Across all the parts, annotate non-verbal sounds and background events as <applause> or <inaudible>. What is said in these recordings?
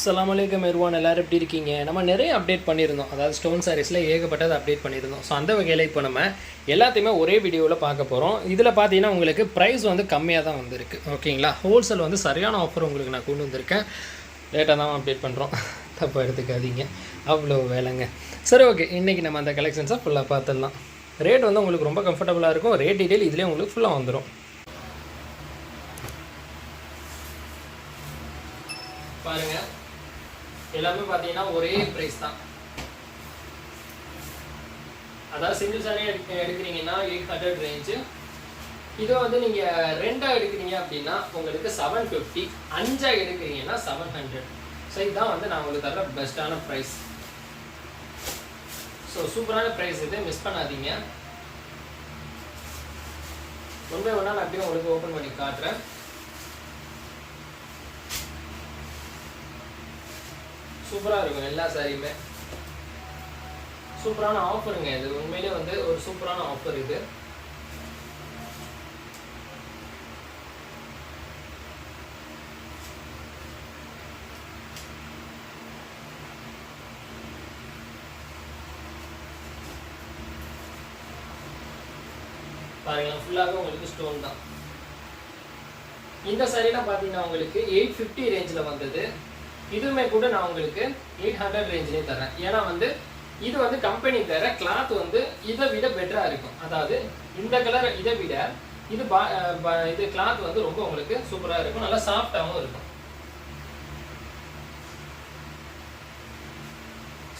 அஸ்லாம் அலைக்கும் எருவான் எல்லாரும் எப்படி இருக்கீங்க? நம்ம நிறைய அப்டேட் பண்ணியிருந்தோம். அதாவது ஸ்டோன் சாரீஸில் ஏகப்பட்டது அப்டேட் பண்ணியிருந்தோம். ஸோ அந்த வகையில் இப்போ நம்ம எல்லாத்தையுமே ஒரே வீடியோவில் பார்க்க போகிறோம் இதில் பார்த்தீங்கன்னா உங்களுக்கு ப்ரைஸ் வந்து கம்மியாக தான் வந்திருக்கு. ஓகேங்களா ஹோல்சேல் வந்து சரியான ஆஃபர் உங்களுக்கு நான் கொண்டு வந்திருக்கேன். லேட்டாக தான் அப்டேட் பண்ணுறோம் <laughs> தப்பாக எடுத்துக்காதீங்க. அவ்வளோ வேலைங்க. சரி ஓகே இன்றைக்கி நம்ம அந்த கலெக்ஷன்ஸை ஃபுல்லாக பார்த்துடலாம். ரேட் வந்து உங்களுக்கு ரொம்ப கம்ஃபர்டபுளாக இருக்கும். ரேட் டீட்டெயில் இதுலேயே உங்களுக்கு ஃபுல்லாக வந்துடும் பாருங்கள் எல்லாமே பார்த்தீங்கன்னா ஒரே ப்ரைஸ் தான். அதாவது சிங்கிள் சாரீ எடுக்க எடுக்கிறீங்கன்னா எயிட் ஹண்ட்ரட் ரேஞ்சு இதை வந்து நீங்கள் ரெண்டாக எடுக்கிறீங்க அப்படின்னா உங்களுக்கு செவன் ஃபிஃப்டி அஞ்சாக எடுக்கிறீங்கன்னா செவன் ஹண்ட்ரட் ஸோ இதுதான் வந்து நான் உங்களுக்கு தர பெஸ்ட்டான ப்ரைஸ் ஸோ சூப்பரான ப்ரைஸ் இது. மிஸ் பண்ணாதீங்க. ஒன்றே ஒன்றா நான் அப்படியே உங்களுக்கு ஓப்பன் பண்ணி காட்டுறேன். சூப்பராக இருக்கும் எல்லா சாரியுமே. சூப்பரான ஆஃபருங்க இது. உண்மையிலே வந்து ஒரு சூப்பரான ஆஃபர் இது. பாருங்க ஃபுல்லாகவே உங்களுக்கு ஸ்டோன் தான். இந்த சாரீலாம் பார்த்தீங்கன்னா உங்களுக்கு எயிட் ஃபிஃப்டி ரேஞ்சில் வந்தது. இதுவுமே கூட நான் உங்களுக்கு எயிட் ஹண்ட்ரட் ரேஞ்சிலே தரேன் ஏன்னா வந்து இது வந்து கம்பெனி தர கிளாத் வந்து இதை விட பெட்டராக இருக்கும். அதாவது இந்த கலர் இதை விட இது பா ப- இது கிளாத் வந்து ரொம்ப உங்களுக்கு சூப்பராக இருக்கும். நல்லா சாஃப்டாகவும் இருக்கும்.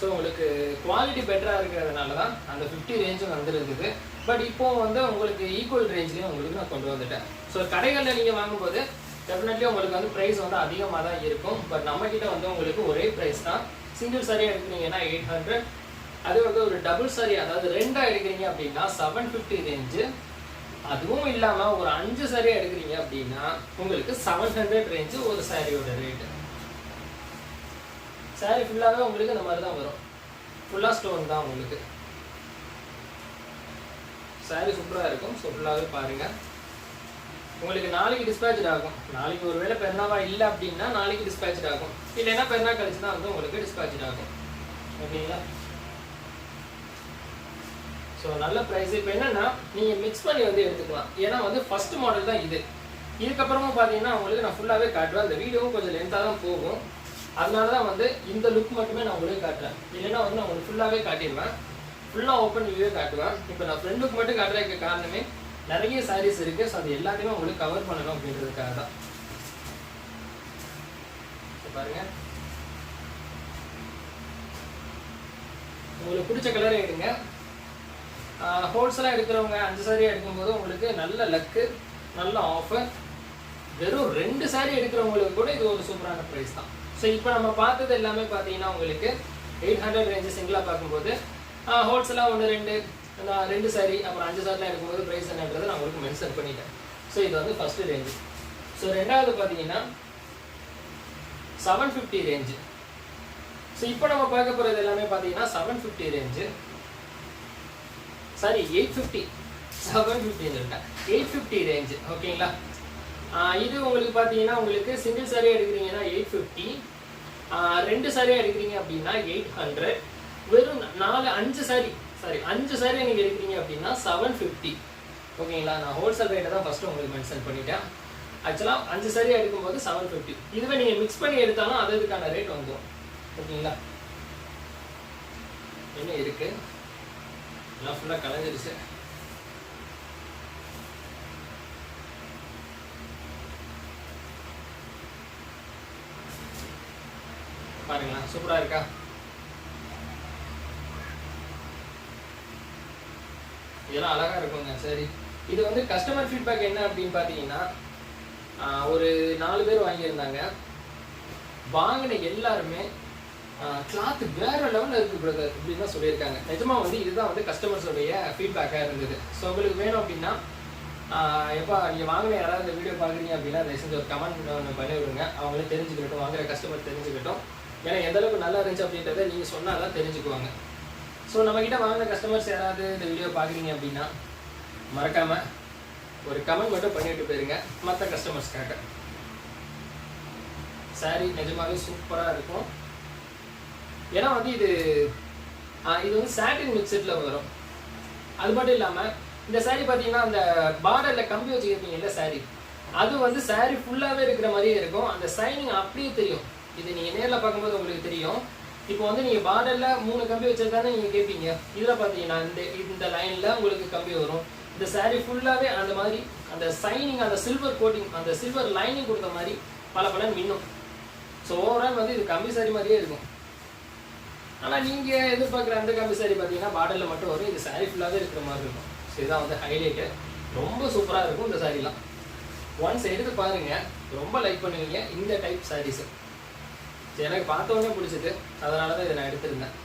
ஸோ உங்களுக்கு குவாலிட்டி பெட்டராக இருக்கிறதுனால தான் அந்த ஃபிஃப்டி ரேஞ்சும் வந்துருக்குது. பட் இப்போ வந்து உங்களுக்கு ஈக்குவல் ரேஞ்ச்லேயும் உங்களுக்கு நான் கொண்டு வந்துட்டேன். ஸோ கடைகளில் நீங்கள் வாங்கும்போது டெஃபினெட்லி உங்களுக்கு வந்து ப்ரைஸ் வந்து அதிகமாக தான் இருக்கும். பட் நம்மக்கிட்ட வந்து உங்களுக்கு ஒரே ப்ரைஸ் தான். சிங்கிள் சாரியாக எடுக்கிறீங்கன்னா எயிட் ஹண்ட்ரட் அது வந்து ஒரு டபுள் சாரி அதாவது ரெண்டாக எடுக்கிறீங்க அப்படின்னா செவன் ஃபிஃப்டி ரேஞ்சு அதுவும் இல்லாமல் ஒரு அஞ்சு சாரியாக எடுக்கிறீங்க அப்படின்னா உங்களுக்கு செவன் ஹண்ட்ரட் ரேஞ்சு ஒரு சாரியோட ரேட்டு சாரி ஃபுல்லாகவே உங்களுக்கு இந்த மாதிரி தான் வரும். ஃபுல்லாக ஸ்டோன் தான் உங்களுக்கு. சாரி சூப்பராக இருக்கும். ஸோ ஃபுல்லாகவே பாருங்கள் உங்களுக்கு நாளைக்கு டிஸ்பேச் ஆகும். நாளைக்கு ஒரு வேளை பெருநாவா இல்லை அப்படின்னா நாளைக்கு டிஸ்பேச் ஆகும். இல்லைன்னா பெருநாள் கழிச்சு தான் வந்து உங்களுக்கு டிஸ்பேச் ஆகும். ஓகேங்களா? ஸோ நல்ல ப்ரைஸ் இப்போ என்னன்னா நீங்கள் மிக்ஸ் பண்ணி வந்து எடுத்துக்கலாம். ஏன்னா வந்து ஃபர்ஸ்ட் மாடல் தான் இது. இதுக்கப்புறமும் பார்த்தீங்கன்னா உங்களுக்கு நான் ஃபுல்லாகவே காட்டுவேன் அந்த வீடியோவும் கொஞ்சம் லென்த்தாக தான் போகும். அதனால தான் வந்து இந்த லுக் மட்டுமே நான் உங்களுக்கு காட்டுறேன். இல்லைன்னா வந்து நான் உங்களுக்கு ஃபுல்லாகவே காட்டிடுவேன். ஃபுல்லாக ஓப்பன் வியூவே காட்டுவேன். இப்போ நான் ஃப்ரெண்ட் லுக் மட்டும் காட்டுறதுக்கு காரணமே நிறைய சாரீஸ் இருக்கு ஸோ அது எல்லாத்தையுமே உங்களுக்கு கவர் பண்ணணும் அப்படின்றதுக்காக தான். பாருங்க. உங்களுக்கு பிடிச்ச கலரை எடுங்க. ஹோல்சேலாக எடுக்கிறவங்க அஞ்சு சாரி எடுக்கும்போது உங்களுக்கு நல்ல லக்கு நல்ல ஆஃபர் வெறும் ரெண்டு சாரி எடுக்கிறவங்களுக்கு கூட இது ஒரு சூப்பரான ப்ரைஸ் தான். ஸோ இப்போ நம்ம பார்த்தது எல்லாமே பார்த்தீங்கன்னா உங்களுக்கு எயிட் ஹண்ட்ரட் ரேஞ்சு சிங்கிளாக பார்க்கும்போது ஹோல்சேலாக ஒன்று ரெண்டு நான் ரெண்டு சாரி அப்புறம் அஞ்சு சாரிலாம் எடுக்கும்போது ப்ரைஸ் என்னன்றதை நான் உங்களுக்கு மென்ஷன் பண்ணிட்டேன். ஸோ இது வந்து ஃபஸ்ட்டு ரேஞ்சு ஸோ ரெண்டாவது பார்த்தீங்கன்னா செவன் ஃபிஃப்டி ரேஞ்சு ஸோ இப்போ நம்ம பார்க்க போகிறது எல்லாமே பார்த்தீங்கன்னா seven fifty range sorry eight fifty seven ஃபிஃப்டின்னு சொல்லிட்டேன் எயிட் ஃபிஃப்டி ரேஞ்சு ஓகேங்களா இது உங்களுக்கு பார்த்தீங்கன்னா உங்களுக்கு சிங்கிள் சாரியாக எடுக்கிறீங்கன்னா எயிட் ஃபிஃப்டி ரெண்டு சாரியாக எடுக்கிறீங்க அப்படின்னா எயிட் ஹண்ட்ரட் வெறும் நாலு அஞ்சு சாரி சாரி அஞ்சு சாரியாக நீங்கள் எடுக்கிறீங்க அப்படின்னா செவன் ஃபிஃப்டி ஓகேங்களா நான் ஹோல்சேல் ரேட்டை தான் ஃபஸ்ட்டு உங்களுக்கு மென்ஷன் பண்ணிட்டேன். ஆக்சுவலாக அஞ்சு சாரியாக எடுக்கும்போது செவன் ஃபிஃப்டி இதுவே நீங்கள் மிக்ஸ் பண்ணி எடுத்தாலும் அது இதுக்கான ரேட் வந்துடும் ஓகேங்களா என்ன இருக்குது எல்லாம் ஃபுல்லாக கலைஞ்சிருச்சு. பாருங்களா சூப்பராக இருக்கா? இதெல்லாம் அழகா இருக்குங்க சரி. இது வந்து கஸ்டமர் ஃபீட்பேக் என்ன அப்படின்னு பார்த்தீங்கன்னா ஒரு நாலு பேர் வாங்கியிருந்தாங்க. வாங்கின எல்லாருமே கிளாத் வேற லெவலில் இருக்கு பிரதர் அப்படின்னு தான் சொல்லியிருக்காங்க. நிஜமா வந்து இதுதான் வந்து கஸ்டமர்ஸோடைய ஃபீட்பேக்காக இருந்தது. ஸோ உங்களுக்கு வேணும் அப்படின்னா எப்போ நீங்கள் வாங்கின யாராவது இந்த வீடியோ பார்க்குறீங்க அப்படின்னா தயவு செஞ்சு ஒரு கமெண்ட் ஒன்று பண்ணி விடுங்க அவங்களே தெரிஞ்சுக்கிட்டோம் வாங்குற கஸ்டமர் தெரிஞ்சுக்கிட்டோம். ஏன்னா எந்த அளவுக்கு நல்லா இருந்துச்சு அப்படின்றத நீங்கள் சொன்னால் தான் தெரிஞ்சுக்குவாங்க. ஸோ நம்மக்கிட்ட வாங்கின கஸ்டமர்ஸ் யாராவது இந்த வீடியோ பார்க்குறீங்க அப்படின்னா மறக்காமல் ஒரு கமெண்ட் மட்டும் பண்ணிட்டு போயிருங்க. மற்ற கஸ்டமர்ஸ்க்காக சாரீ நிஜமாகவே சூப்பராக இருக்கும். ஏன்னா வந்து இது இது வந்து சாட்டின் மிக்சரில் வரும். அது மட்டும் இல்லாமல் இந்த சாரீ பார்த்தீங்கன்னா அந்த பார்டரில் கம்பி வச்சு இல்லை saree? அது வந்து சாரீ ஃபுல்லாகவே இருக்கிற மாதிரியே இருக்கும். அந்த சைனிங் அப்படியே தெரியும். இது நீங்கள் நேரில் பார்க்கும்போது உங்களுக்கு தெரியும். இப்போ வந்து நீங்கள் பார்டரில் மூணு கம்பி வச்சிருந்தானே நீங்கள் கேட்பீங்க இதில் பார்த்தீங்கன்னா இந்த இந்த லைனில் உங்களுக்கு கம்பி வரும். இந்த சாரீ ஃபுல்லாகவே அந்த மாதிரி அந்த சைனிங் அந்த சில்வர் கோட்டிங் அந்த சில்வர் லைனிங் கொடுத்த மாதிரி பல பலன் மின்னும். ஸோ ஓவரால் வந்து இது கம்பி சாரி மாதிரியே இருக்கும். ஆனால் நீங்கள் எதிர்பார்க்குற அந்த கம்பி சாரி பார்த்தீங்கன்னா பார்டரில் மட்டும் வரும். இது saree ஃபுல்லாகவே இருக்கிற மாதிரி இருக்கும். ஸோ இதுதான் வந்து ஹைலைட்டு ரொம்ப சூப்பராக இருக்கும் இந்த சாரீலாம் ஒன்ஸ் எடுத்து பாருங்கள் ரொம்ப லைக் பண்ணுவீங்க. இந்த டைப் சாரீஸு எனக்கு பார்த்த பிடிச்சது. அதனால தான் இதை நான் எடுத்திருந்தேன்.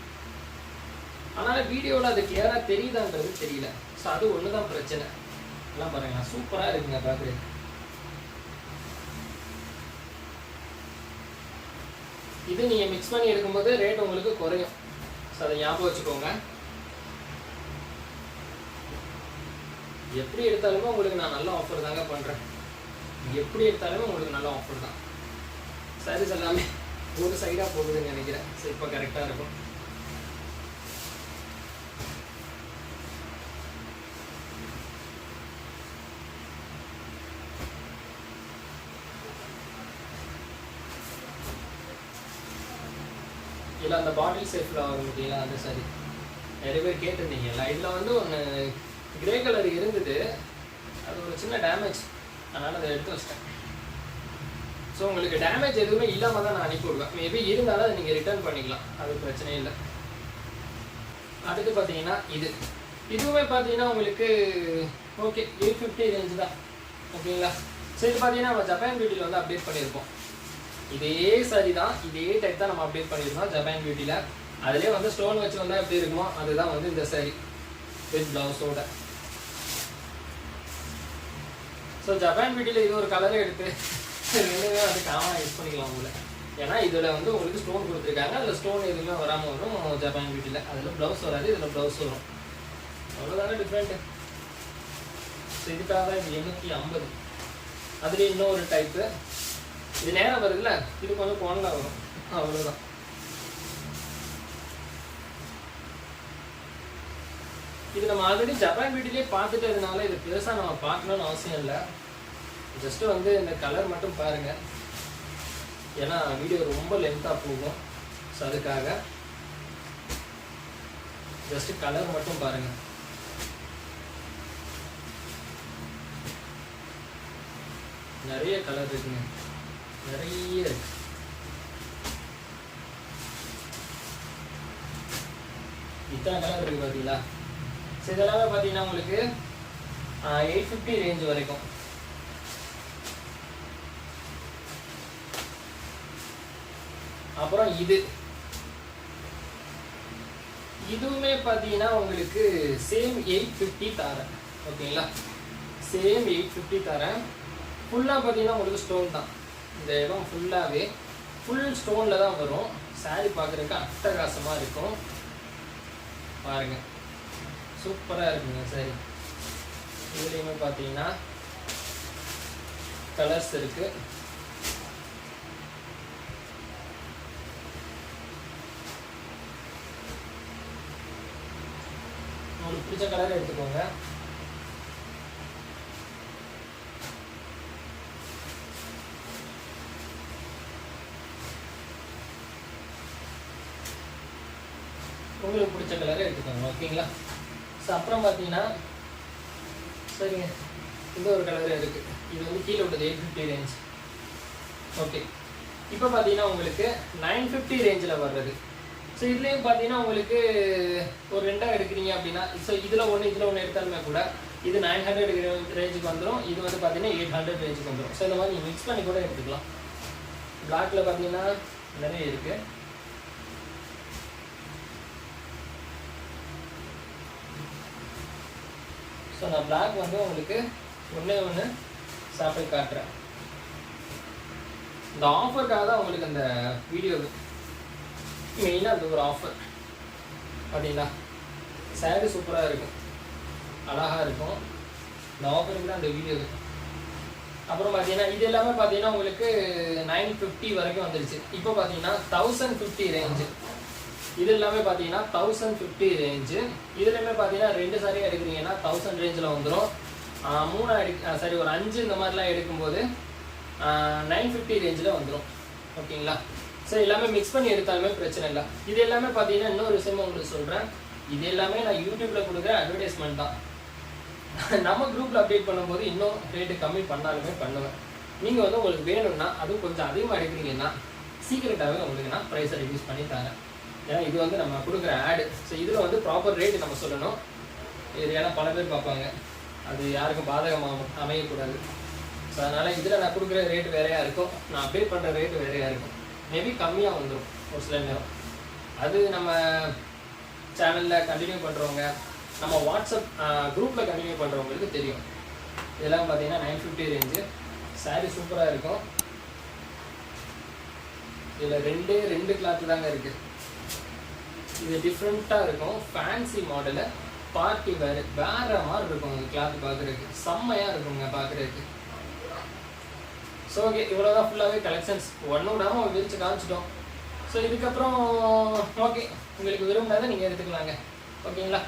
ஆனால் வீடியோவில் அது கிளியராக தெரியுதான்றது தெரியல. ஸோ அது ஒன்று தான் பிரச்சனை. எல்லாம் பாருங்க சூப்பராக இருக்குங்க பார்க்குறது இது நீங்கள் மிக்ஸ் பண்ணி எடுக்கும்போது ரேட் உங்களுக்கு குறையும். ஸோ அதை ஞாபகம் வச்சுக்கோங்க. எப்படி எடுத்தாலுமே உங்களுக்கு நான் நல்ல ஆஃபர் தாங்க பண்ணுறேன் எப்படி எடுத்தாலுமே உங்களுக்கு நல்ல ஆஃபர் தான். சாரீஸ் எல்லாமே ஒரு சைடாக போகுதுன்னு நினைக்கிறேன். ஸோ இப்போ கரெக்டாக இருக்கும். இல்லை அந்த பாட்டில் சேஃபில் வரும் முடியல அந்த சரி நிறைய பேர் கேட்டிருந்தீங்கல்ல இதில் வந்து ஒன்று கிரே கலர் இருந்தது. அது ஒரு சின்ன டேமேஜ் அதனால் அதை எடுத்து வச்சிட்டேன். ஸோ உங்களுக்கு டேமேஜ் எதுவுமே இல்லாமல் தான் நான் அனுப்பி விடுவேன். மேபி இருந்தாலும் அதை நீங்கள் ரிட்டர்ன் பண்ணிக்கலாம். அது பிரச்சனை இல்லை. அடுத்து பார்த்தீங்கன்னா இது. இதுவுமே பார்த்தீங்கன்னா உங்களுக்கு ஓகே எயிட் ஃபிஃப்டி ரேஞ்ச் தான். ஓகேங்களா சரி பார்த்தீங்கன்னா நம்ம ஜப்பான் பியூட்டியில் வந்து அப்டேட் பண்ணியிருப்போம் இதே சரி தான். இதே டைப் தான் நம்ம அப்டேட் பண்ணியிருந்தோம் ஜப்பான் பியூட்டியில் அதிலே வந்து ஸ்டோன் வச்சு வந்தால் எப்படி இருக்குமோ அதுதான் வந்து இந்த சரி வித் ப்ளவுஸோட ஸோ ஜப்பான் பியூட்டியில் இது ஒரு கலரே எடுத்து ரெண்டுமே வந்து காமனாக யூஸ் பண்ணிக்கலாம் உங்களை. ஏன்னா இதில் வந்து உங்களுக்கு ஸ்டோன் கொடுத்துருக்காங்க. அதில் ஸ்டோன் எதுவுமே வராமல் வரும் ஜப்பான் பியூட்டியில் அதில் ப்ளவுஸ் வராது இதில் ப்ளவுஸ் வரும். அவ்வளோதானே டிஃப்ரெண்ட்டு ஸோ இதுக்காக தான் இது எண்ணூற்றி ஐம்பது. அதுலேயும் இன்னொரு டைப்பு இது நேரம் வருதுல்ல? இது கொஞ்சம் கோணலா வரும். அவ்வளோதான் இது நம்ம ஆல்ரெடி ஜப்பான் வீட்டிலேயே பார்த்துட்டதுனால இது பெருசாக நம்ம பார்க்கணும்னு அவசியம் இல்லை. ஜஸ்ட்டு வந்து இந்த கலர் மட்டும் பாருங்க. ஏன்னா வீடியோ ரொம்ப லென்த்தாக போகும். ஸோ அதுக்காக ஜஸ்ட்டு கலர் மட்டும் பாருங்க. நிறைய கலர் இருக்குங்க. நிறைய இருக்கு. இத்தனை கலர் இருக்கு பார்த்தீங்களா? ஸோ இதெல்லாமே பார்த்தீங்கன்னா உங்களுக்கு எயிட் ஃபிஃப்டி ரேஞ்ச் வரைக்கும். அப்புறம் இது. இதுவுமே பார்த்தீங்கன்னா உங்களுக்கு சேம் எயிட் ஃபிஃப்டி தரேன். ஓகேங்களா? சேம் எயிட் ஃபிஃப்டி தரேன். ஃபுல்லாக பார்த்தீங்கன்னா உங்களுக்கு ஸ்டோன் தான். இந்த இடம் ஃபுல்லாகவே ஃபுல் ஸ்டோனில் தான் வரும். saree பார்க்குறதுக்கு அட்டகாசமாக இருக்கும். பாருங்கள் சூப்பராக இருக்குங்க சரி இதுலேயுமே பார்த்தீங்கன்னா கலர்ஸ் இருக்குது உங்களுக்கு பிடிச்ச கலர் எடுத்துக்கோங்க. உங்களுக்கு பிடிச்ச கலரை எடுத்துக்கோங்க ஓகேங்களா? ஸோ அப்புறம் பார்த்தீங்கன்னா சரிங்க. இந்த ஒரு கலர் இருக்குது இது வந்து கீழே விட்டது எயிட் ஃபிஃப்டி ரேஞ்ச் ஓகே இப்போ பார்த்தீங்கன்னா உங்களுக்கு நைன் ஃபிஃப்டி ரேஞ்சில் வர்றது. ஸோ இதுலேயும் பார்த்தீங்கன்னா உங்களுக்கு ஒரு ரெண்டாக எடுக்கிறீங்க அப்படின்னா ஸோ இதில் ஒன்று இதில் ஒன்று எடுத்தாலுமே கூட இது நைன் ஹண்ட்ரட் ரேஞ்சுக்கு வந்துடும் இது வந்து பார்த்தீங்கன்னா எயிட் ஹண்ட்ரட் ரேஞ்சுக்கு வந்துடும் ஸோ இந்த மாதிரி நீங்கள் மிக்ஸ் பண்ணி கூட எடுத்துக்கலாம். பிளாக்ல பார்த்தீங்கன்னா நிறைய இருக்குது ஸோ நான் பிளாக் வந்து உங்களுக்கு ஒன்றே ஒன்று சாப்பிட்டு காட்டுறேன். இந்த ஆஃபருக்காக தான் உங்களுக்கு அந்த வீடியோ மெயினாக அது ஒரு ஆஃபர் அப்படிங்களா சேரீ சூப்பராக இருக்கும். அழகாக இருக்கும். இந்த ஆஃபருக்கு தான் அந்த வீடியோ அப்புறம் பார்த்தீங்கன்னா இது எல்லாமே பார்த்தீங்கன்னா உங்களுக்கு நைன் ஃபிஃப்டி வரைக்கும் வந்துருச்சு. இப்போ பார்த்தீங்கன்னா தௌசண்ட் ஃபிஃப்டி ரேஞ்சு இது எல்லாமே பார்த்தீங்கன்னா தௌசண்ட் ஃபிஃப்டி ரேஞ்சு இதுலையுமே பார்த்தீங்கன்னா ரெண்டு சாரியாக எடுக்கிறீங்கன்னா தௌசண்ட் ரேஞ்சில் வந்துடும் மூணு எடு சாரி ஒரு அஞ்சு இந்த மாதிரிலாம் எடுக்கும்போது நைன் ஃபிஃப்டி ரேஞ்சில் வந்துடும் ஓகேங்களா? ஸோ எல்லாமே மிக்ஸ் பண்ணி எடுத்தாலுமே பிரச்சனை இல்லை. இது எல்லாமே பார்த்தீங்கன்னா இன்னொரு விஷயமும் உங்களுக்கு சொல்கிறேன் இது எல்லாமே நான் யூடியூப்பில் கொடுக்குற அட்வர்டைஸ்மெண்ட் தான். நம்ம குரூப்பில் அப்டேட் பண்ணும்போது இன்னும் ரேட்டு கம்மி பண்ணாலுமே பண்ணுவேன். நீங்கள் வந்து உங்களுக்கு வேணும்னா அதுவும் கொஞ்சம் அதிகமாக எடுக்கிறீங்கன்னா சீக்கிரட்டாகவே உங்களுக்கு நான் ப்ரைஸை ரிடியூஸ் பண்ணி தரேன். ஏன்னா இது வந்து நம்ம கொடுக்குற ஆடு ஸோ இதில் வந்து ப்ராப்பர் ரேட்டு நம்ம சொல்லணும். இது ஏன்னா பல பேர் பார்ப்பாங்க. அது யாருக்கும் பாதகமாக அமையக்கூடாது. ஸோ அதனால் இதில் நான் கொடுக்குற ரேட் வேறையாக இருக்கும். நான் அப்டேட் பண்ணுற ரேட்டு வேறையாக இருக்கும். மேபி கம்மியாக வந்துடும் ஒரு சில நேரம். அது நம்ம சேனலில் கண்டினியூ பண்ணுறவங்க நம்ம வாட்ஸ்அப் குரூப்பில் கண்டினியூ பண்ணுறவங்களுக்கு தெரியும். இதெல்லாம் பார்த்தீங்கன்னா நைன் ஃபிஃப்டி ரேஞ்சு சாரீ சூப்பராக இருக்கும். இதில் ரெண்டே ரெண்டு கிளாத்து தாங்க இருக்குது இது டிஃப்ரெண்ட்டாக இருக்கும். ஃபேன்சி மாடலு பார்ட்டி வேறு வேறு மாதிரி இருக்கும் அந்த கிளாத் பார்க்குறதுக்கு செம்மையாக இருக்குங்க பார்க்குறதுக்கு ஸோ ஓகே இவ்வளோதான் ஃபுல்லாகவே கலெக்ஷன்ஸ் ஒன்றும் விடாமல் விரிச்சு காமிச்சிட்டோம். ஸோ இதுக்கப்புறம் ஓகே உங்களுக்கு விரும்பினதை நீங்கள் எடுத்துக்கலாங்க. ஓகேங்களா